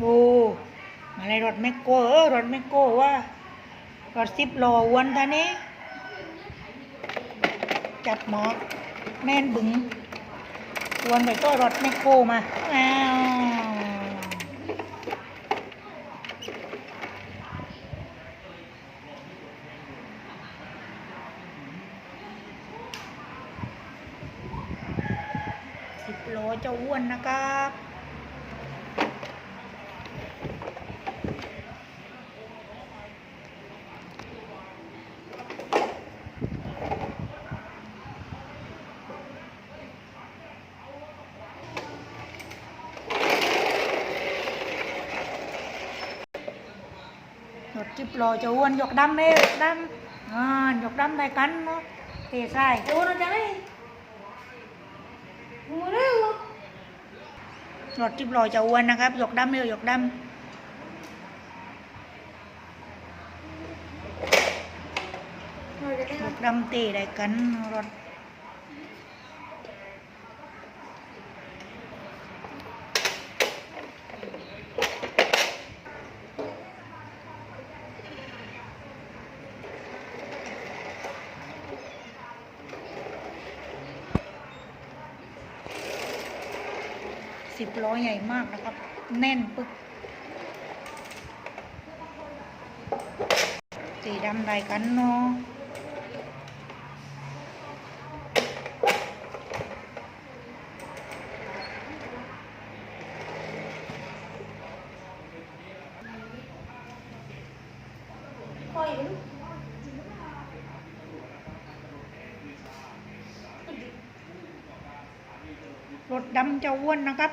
โอ้มาเลยรถแมคโครเออรถแมคโครว่ารถสิบล้อวนท่านี้จัดหมอแม่นบึงวนไปก็รถแมคโครมาอ้าวสิบล้อเจะอ้วนนะครับ รถจิบลอจะอ้วนหยกดำเลยดำอ่าหยกดำได้กันเนาะเทใส่ Ủa nó chẳng đi Ủa đó รถจิบลอจะอ้วนนะครับหยกดำเลยหยกด Rồi để ำยกดำเตะได้กันรถ สิบล้อใหญ่มากนะครับ แน่นปึ๊กสีดำได้กันเนาะ Thôi vậy รถดำจะอ้วนนะครับ